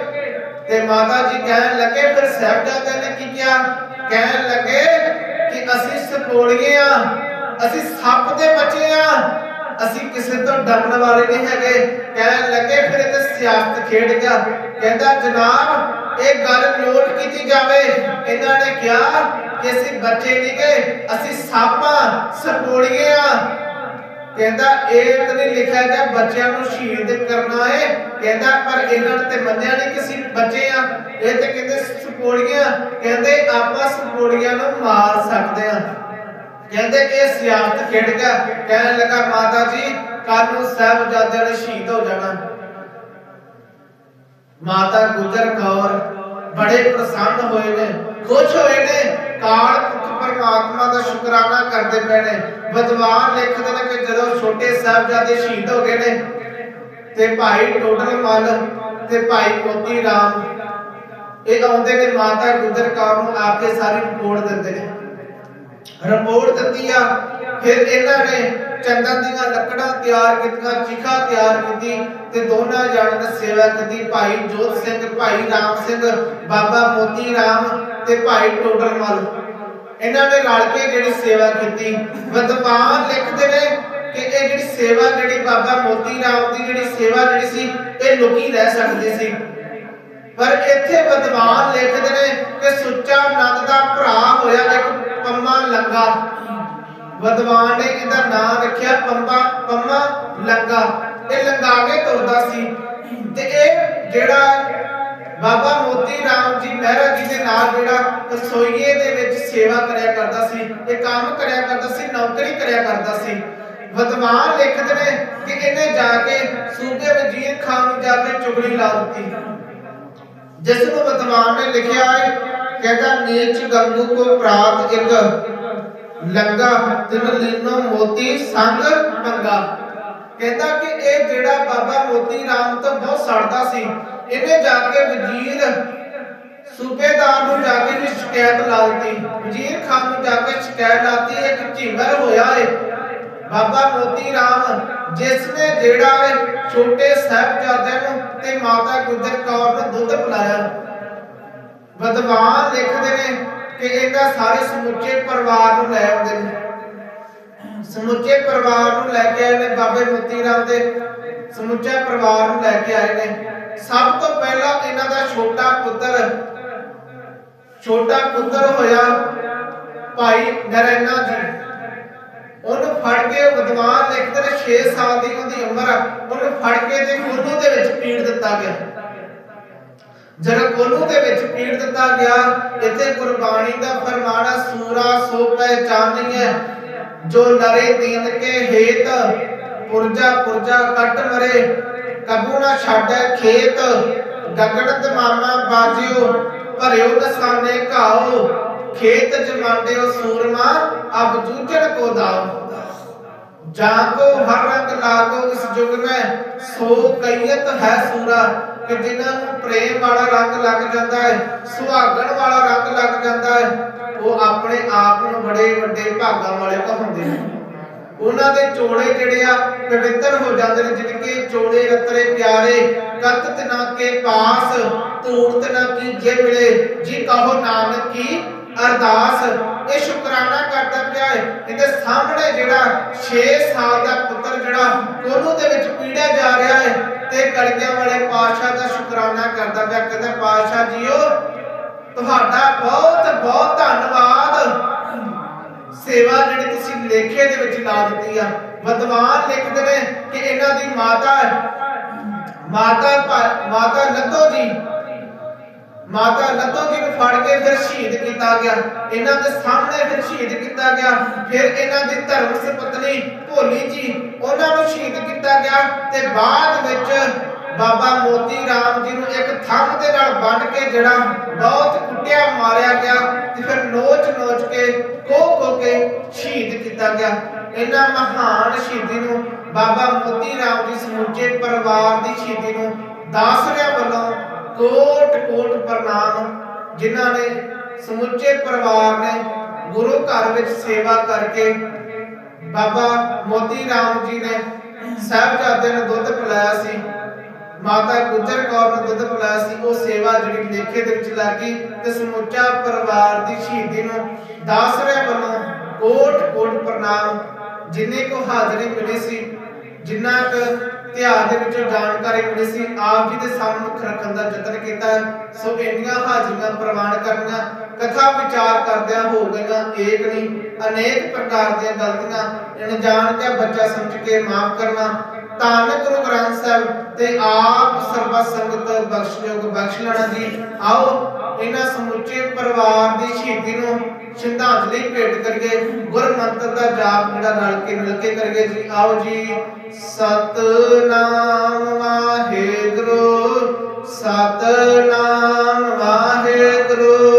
ਤੇ ਮਾਤਾ ਜੀ ਕਹਿਣ ਲੱਗੇ, ਫਿਰ ਸਾਹਿਬਜ਼ਾਦੇ ਨੇ ਕੀ ਕਿਹਾ? ਕਹਿਣ ਲੱਗੇ ਕਿ ਅਸੀਂ ਸਪੋੜੀਏ ਆ, ਅਸੀਂ ਸੱਪ ਦੇ ਬੱਚੇ ਆ, ਅਸੀਂ ਕਿਸੇ ਤੋਂ ਡਰਨ ਵਾਲੇ ਨਹੀਂ ਹੈਗੇ। ਕਹਿਣ ਲੱਗੇ, ਫਿਰ ਇਹ ਸਿਆਸਤ ਖੇਡ ਗਿਆ ਕਹਿੰਦਾ, ਜਨਾਬ, ਇਹ ਗੱਲ ਨੋਟ ਕੀਤੀ ਜਾਵੇ। ਇਹਨਾਂ ਨੇ ਕਿਹਾ ਕਿ ਅਸੀਂ ਬੱਚੇ ਨਹੀਂ ਗਏ ਅਸੀਂ ਸਾਪਾਂ ਸਪੋੜੀਏ ਆ। ਕਹਿੰਦਾ, ਇਹ ਤਾਂ ਨਹੀਂ ਲਿਖਿਆ ਗਿਆ, ਬੱਚਿਆਂ ਨੂੰ ਸ਼ਹੀਦ ਕਰਨਾ ਹੈ ਕਹਿੰਦਾ, ਪਰ ਇਹਨਾਂ ਨੇ ਤੇ ਮੰਨਿਆ ਨਹੀਂ ਕਿ ਅਸੀਂ ਬੱਚੇ ਆ। ਇਹ ਤੇ ਕਹਿੰਦੇ ਸਪੋੜੀਆਂ ਕਹਿੰਦੇ ਆਪਾਂ ਸਪੋੜੀਆਂ ਨੂੰ ਮਾਰ ਸਕਦੇ ਆ। ਕਹਿੰਦੇ ਕਿ ਇਹ ਸਿਆਸਤ ਖੇਡ ਗਿਆ। ਕਹਿਣ ਲੱਗਾ, ਮਾਤਾ ਜੀ ਕੱਲ ਨੂੰ ਸਾਹਿਬਜ਼ਾਦਿਆਂ ਨੇ ਸ਼ਹੀਦ ਹੋ ਜਾਣਾ। ਮਾਤਾ ਗੁਜਰ ਕੌਰ ਬੜੇ ਪ੍ਰਸੰਨ ਹੋਏ ਨੇ, ਖੁਸ਼ ਹੋਏ ਨੇ। ਕਾਲ ਪੁਰਖ ਪਰਮਾਤਮਾ ਦਾ ਸ਼ੁਕਰਾਨਾ ਕਰਦੇ ਪਏ ਨੇ। ਵਿਦਵਾਨ ਲਿਖਦੇ ਨੇ ਕਿ ਜਦੋਂ ਛੋਟੇ ਸਾਹਿਬਜ਼ਾਦੇ ਸ਼ਹੀਦ ਹੋ ਗਏ ਨੇ ਤੇ ਭਾਈ ਟੋਡਰ ਮੱਲ ਤੇ ਭਾਈ ਮੋਤੀ ਰਾਮ। ਇਹ ਆਉਂਦੇ ਨੇ ਮਾਤਾ ਗੁਜਰ ਕੌਰ ਨੂੰ ਆ ਕੇ ਸਾਰੀ ਰਿਪੋਰਟ ਦਿੰਦੇ ਨੇ। ਰਿਪੋਰਟ ਦਿੱਤੀ ਆ, ਫਿਰ ਇਹਨਾਂ ਨੇ ਚੰਦਨ ਦੀਆਂ ਲੱਕੜਾਂ ਤਿਆਰ ਕੀਤੀਆਂ, ਚਿਖਾ ਤਿਆਰ ਕੀਤੀ ਤੇ ਦੋਨਾਂ ਜਾਣਾਂ ਨੇ ਸੇਵਾ ਕੀਤੀ। ਭਾਈ ਜੋਤ ਸਿੰਘ, ਭਾਈ ਰਾਮ ਸਿੰਘ, ਬਾਬਾ ਮੋਤੀ ਰਾਮ ਤੇ ਭਾਈ ਟੋਡਰ ਮੱਲ। ਇਹਨਾਂ ਨੇ ਰਲ ਕੇ ਜਿਹੜੀ ਸੇਵਾ ਕੀਤੀ। ਵਿਦਵਾਨ ਲਿਖਦੇ ਨੇ ਕਿ ਇਹ ਜਿਹੜੀ ਸੇਵਾ ਜਿਹੜੀ ਬਾਬਾ ਮੋਤੀ ਰਾਮ ਦੀ ਜਿਹੜੀ ਸੇਵਾ ਜਿਹੜੀ ਸੀ, ਇਹ ਲੋਕੀ ਰਹਿ ਸਕਦੇ ਸੀ। ਪਰ ਇੱਥੇ ਵਿਦਵਾਨ ਲਿਖਦੇ ਨੇ ਕਿ ਸੁੱਚਾ ਨੰਦ ਦਾ ਭਰਾ ਹੋਇਆ ਇੱਕ ਪੰਮਾ ਲੰਗਾ। ਵਿਦਵਾਨ ਨੇ ਇਹਦਾ ਨਾਮ ਰੱਖਿਆ ਪੰਮਾ ਪੰਮਾ ਲੰਗਾ। ਇਹ ਲੰਗਾ ਕੇ ਤੁਰਦਾ ਸੀ। ਤੇ ਇਹ ਜਿਹੜਾ ਬਾਬਾ ਮੋਤੀ ਰਾਮ ਜੀ ਮਹਿਰਾ ਜੀ ਦੇ ਨਾਲ ਜਿਹੜਾ ਰਸੋਈਏ ਦੇ ਵਿੱਚ ਸੇਵਾ ਕਰਿਆ ਕਰਦਾ ਸੀ, ਇਹ ਕੰਮ ਕਰਿਆ ਕਰਦਾ ਸੀ, ਨੌਕਰੀ ਕਰਿਆ ਕਰਦਾ ਸੀ। ਵਿਦਵਾਨ ਲਿਖਦੇ ਨੇ ਕਿ ਇਹਨੇ ਜਾ ਕੇ ਸੂਬੇ ਵਜ਼ੀਰ ਖਾਨ ਨੂੰ ਜਾ ਕੇ ਚੁਗਲੀ ਲਾ ਦਿੱਤੀ। ਜਿਸ ਨੂੰ ਵਿਦਵਾਨ ਨੇ ਲਿਖਿਆ ਹੈ, ਕਹਿੰਦਾ, ਨੀਚ ਗੰਗੂ ਕੋ ਪ੍ਰਾਤ ਇੱਕ ਲੰਗਾ ਤਿਨ ਲੀਨੋ ਮੋਤੀ ਸੰਗ ਪੰਗਾ। ਕਹਿੰਦਾ ਕਿ ਇਹ ਜਿਹੜਾ ਬਾਬਾ ਮੋਤੀ ਰਾਮ ਤੋਂ ਬਹੁਤ ਸੜਦਾ ਸੀ, ਇਹਨੇ ਜਾ ਕੇ ਵਜ਼ੀਰ ਸੂਬੇਦਾਰ ਨੂੰ ਜਾ ਕੇ ਸ਼ਿਕਾਇਤ ਲਾ ਦਿੱਤੀ। ਵਜ਼ੀਰ ਖਾਨ ਨੂੰ ਜਾ ਕੇ ਸ਼ਿਕਾਇਤ ਲਾਤੀ ਇੱਕ ਝਿੰਗਰ ਹੋਇਆ ਏ। ਬਾਬਾ ਮੋਤੀ ਰਾਮ, ਜਿਸ ਨੇ ਜਿਹੜਾ ਛੋਟੇ ਸਾਹਿਬਜ਼ਾਦਿਆਂ ਨੂੰ ਤੇ ਮਾਤਾ ਗੁਜਰ ਕੌਰ ਨੂੰ ਦੁੱਧ ਪਿਲਾਇਆ। ਵਿਦਵਾਨ ਲਿਖਦੇ ਨੇ ਕਿ ਇਹਨਾਂ ਸਾਰੇ ਸਮੁੱਚੇ ਪਰਿਵਾਰ ਨੂੰ ਲੈ ਆਉਂਦੇ ਨੇ। ਸਮੁੱਚੇ ਪਰਿਵਾਰ ਨੂੰ ਲੈ ਕੇ ਆਏ ਨੇ ਬਾਬੇ ਮੋਤੀ ਰਾਮ ਦੇ। ਸਮੁੱਚੇ ਪਰਿਵਾਰ ਨੂੰ ਲੈ ਕੇ ਆਏ ਨੇ। ਸਭ ਤੋਂ ਪਹਿਲਾਂ ਇਹਨਾਂ ਦਾ ਛੋਟਾ ਪੁੱਤਰ ਛੋਟਾ ਪੁੱਤਰ ਹੋਇਆ ਭਾਈ ਨਰੈਣਾ ਜੀ। ਉਹਨੂੰ ਫੜ ਕੇ ਵਿਦਵਾਨ ਲਿਖਦੇ ਨੇ 6 ਸਾਲ ਦੀ ਉਹਦੀ ਉਮਰ ਆ, ਉਹਨੂੰ ਫੜ ਕੇ ਤੇ ਕੋਲੂ ਦੇ ਵਿੱਚ ਪੀੜ ਦਿੱਤਾ ਗਿਆ। ਜਦੋਂ ਕੋਲੂ ਦੇ ਵਿੱਚ ਪੀੜ ਦਿੱਤਾ ਗਿਆ, ਇੱਥੇ ਗੁਰਬਾਣੀ ਦਾ ਫਰਮਾਨਾ ਸੂਰਾ ਸੋ ਪਹਿਚਾਨੀਐ ਜੋ ਨਰੇ ਦੀਨ ਕੇ ਹੇਤ, ਪੁਰਜਾ ਪੁਰਜਾ ਕੱਟ ਮਰੇ, ਕਬੂ ਨਾ ਛਾੜੈ ਖੇਤ ਗਗਨ ਤਮਾਮਾ ਬਾਜਿਓ, ਭਰਿਓ ਨਸਾਨੇ ਘਾਓ ਖੇਤ ਜਮਾਂਡਿਓ ਸੂਰਮਾ, ਅਬ ਜੂਝਣ ਕੋ ਦਾਓ ਜਾਂ ਕੋ ਹਰ ਰੰਗ ਲਾਗੋ ਇਸ ਯੁਗ ਮੈਂ, ਸੋ ਕਈਤ ਹੈ ਸੂਰਾ, ਕਿ ਜਿਨ੍ਹਾਂ ਨੂੰ ਪ੍ਰੇਮ ਵਾਲਾ ਰੰਗ ਲੱਗ ਜਾਂਦਾ ਹੈ, ਸੁਹਾਗਣ ਵਾਲਾ ਰੰਗ ਲੱਗ ਜਾਂਦਾ ਹੈ, ਉਹ ਆਪਣੇ ਆਪ ਨੂੰ ਬੜੇ ਵੱਡੇ ਭਾਗਾਂ ਵਾਲੇ ਕਹਾਉਂਦੇ ਨੇ। ਉਹਨਾਂ ਦੇ ਚੋਲੇ ਜਿਹੜੇ ਆ, ਪਵਿੱਤਰ ਹੋ ਜਾਂਦੇ ਨੇ ਜਿਨਕੇ ਚੋਲੇ ਰਤਰੇ ਪਿਆਰੇ, ਕਤ ਨਾ ਕੇ ਪਾਸ ਧੂੜਤ ਨਾ ਕੀ ਜੇ ਮਿਲੇ, ਜੀ ਕਹੋ ਨਾਨਕ ਕੀ ਅਰਦਾਸ, ਇਹ ਸ਼ੁਕਰਾਨਾ ਕਰਦਾ ਪਿਆ ਹੈ ਇਹਦੇ ਸਾਹਮਣੇ ਜਿਹੜਾ 6 ਸਾਲ ਦਾ ਪੁੱਤਰ ਜਿਹੜਾ ਕੋਲੋਂ ਦੇ ਵਿੱਚ ਪੀੜਿਆ ਜਾ ਰਿਹਾ ਹੈ ਤੇ ਕਲਗੀਆਂ ਵਾਲੇ ਪਾਤਸ਼ਾਹ ਦਾ ਸ਼ੁਕਰਾਨਾ ਕਰਦਾ ਪਿਆ। ਕਹਿੰਦਾ, ਪਾਤਸ਼ਾਹ ਜੀਓ, ਤੁਹਾਡਾ ਬਹੁਤ ਬਹੁਤ ਧੰਨਵਾਦ। ਸੇਵਾ ਜਿਹੜੀ ਤੁਸੀਂ ਲੇਖੇ ਦੇ ਵਿੱਚ ਲਾ ਦਿੱਤੀ ਆ। ਵਿਦਵਾਨ ਲਿਖਦੇ ਨੇ ਕਿ ਇਹਨਾਂ ਦੀ ਮਾਤਾ ਮਾਤਾ ਮਾਤਾ ਲੱਤੋ ਜੀ ਮਾਤਾ ਲੱਤੋ ਜੀ ਨੂੰ ਫੜ ਕੇ ਫਿਰ ਸ਼ਹੀਦ ਕੀਤਾ ਗਿਆ। ਇਹਨਾਂ ਦੇ ਸਾਹਮਣੇ ਫਿਰ ਸ਼ਹੀਦ ਕੀਤਾ ਗਿਆ। ਫਿਰ ਇਹਨਾਂ ਦੀ ਧਰਮ ਸੁਪਤਨੀ ਭੋਲੀ ਜੀ, ਉਹਨਾਂ ਨੂੰ ਸ਼ਹੀਦ ਕੀਤਾ ਗਿਆ ਤੇ ਬਾਅਦ ਵਿੱਚ ਬਾਬਾ ਮੋਤੀ ਰਾਮ ਜੀ ਨੂੰ ਇੱਕ ਥੰਮ ਦੇ ਨਾਲ ਬੰਨ ਕੇ ਜਿਹੜਾ ਬਹੁਤ ਕੁੱਟਿਆ, ਮਾਰਿਆ ਗਿਆ ਤੇ ਫਿਰ ਨੋਚ ਨੋਚ ਕੇ ਖੋ ਖੋ ਕੇ ਸ਼ਹੀਦ ਕੀਤਾ ਗਿਆ। ਇਹਨਾਂ ਮਹਾਨ ਸ਼ਹੀਦੀ ਨੂੰ ਬਾਬਾ ਮੋਤੀ ਰਾਮ ਜੀ ਸਮੁੱਚੇ ਪਰਿਵਾਰ ਦੀ ਸ਼ਹੀਦੀ ਨੂੰ ਦਾਸਰਿਆਂ ਵੱਲੋਂ ਕੋਟ ਕੋਟ ਪ੍ਰਣਾਮ ਜਿਨ੍ਹਾਂ ਨੇ ਸਮੁੱਚੇ ਪਰਿਵਾਰ ਨੇ ਗੁਰੂ ਘਰ ਵਿੱਚ ਸੇਵਾ ਕਰਕੇ ਬਾਬਾ ਮੋਤੀ ਰਾਮ ਜੀ ਨੇ ਸਾਹਿਬਜ਼ਾਦੇ ਨੂੰ ਦੁੱਧ ਪਿਲਾਇਆ ਸੀ, ਮਾਤਾ ਗੁਜਰ ਕੌਰ ਨੂੰ ਦੁੱਧ ਪਿਲਾਇਆ ਸੀ, ਉਹ ਸੇਵਾ ਜਿਹੜੀ ਲੇਖੇ ਦੇ ਵਿੱਚ ਲੱਗੀ ਤੇ ਸਮੁੱਚਾ ਪਰਿਵਾਰ ਦੀ ਸ਼ਹੀਦੀ ਨੂੰ ਦਾਸਰੇ ਵੱਲੋਂ ਕੋਟ ਕੋਟ ਪ੍ਰਣਾਮ ਜਿੰਨੇ ਕੋ ਹਾਜ਼ਰੀ ਮਿਲੀ ਸੀ, ਜਿੰਨਾ ਕੁ ਇਤਿਹਾਸ ਦੇ ਵਿੱਚੋਂ ਜਾਣਕਾਰੀ ਮਿਲੀ ਸੀ, ਆਪ ਜੀ ਦੇ ਸਾਹਮਣੇ ਰੱਖਣ ਦਾ ਯਤਨ ਕੀਤਾ ਸੋ ਇੰਨੀਆਂ ਹਾਜ਼ਰੀਆਂ ਪ੍ਰਵਾਨ ਕਰਨੀਆਂ, ਕਥਾ ਵਿਚਾਰ ਕਰਦਿਆਂ ਹੋ ਗਈਆਂ, ਏਕ ਨਹੀਂ, ਅਨੇਕ ਪ੍ਰਕਾਰ ਦੀਆਂ ਗਲਤੀਆਂ ਜਾਣ ਕੇ ਬੱਚਾ ਸਮਝ ਕੇ ਮਾਫ ਕਰਨਾ ਧੰਨ ਗੁਰੂ ਗ੍ਰੰਥ ਸਾਹਿਬ ਤੇ ਆਪ ਸਰਬਤ ਸੰਗਤ ਬਖਸ਼ਯੋਗ ਬਖਸ਼ ਲੈਣਾ ਜੀ। ਆਓ, ਇਹਨਾਂ ਸਮੁੱਚੇ ਪਰਿਵਾਰ ਦੀ ਸ਼ਹੀਦੀ ਨੂੰ ਸ਼ਰਧਾਂਜਲੀ ਭੇਟ ਕਰੀਏ। ਗੁਰ ਮੰਤਰ ਦਾ ਜਾਪ ਜਿਹੜਾ ਰਲ ਕੇ ਮਿਲ ਕੇ ਕਰੀਏ ਜੀ। ਆਓ ਜੀ, ਸਤਨਾਮ ਵਾਹਿਗੁਰੂ ਸਤਨਾਮ ਵਾਹਿਗੁਰੂ।